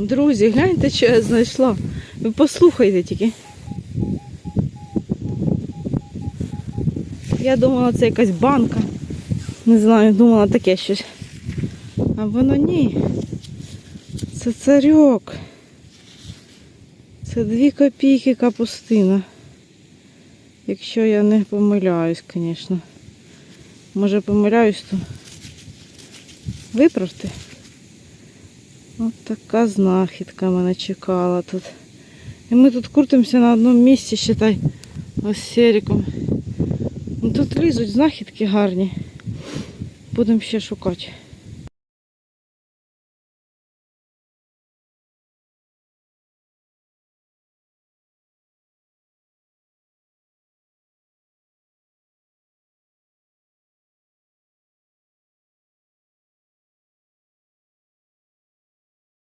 Друзі, гляньте, що я знайшла. Ви послухайте тільки. Я думала, це якась банка. Не знаю, думала таке щось. А воно ні. Це царьок. Це дві копійки капустина. Якщо я не помиляюсь, звісно. Може помиляюсь, то виправте. От така знахідка мене чекала тут. І ми тут крутимося на одному місці, считай, ось Серіком. Ну, Тут лізуть знахідки гарні. Будемо ще шукати.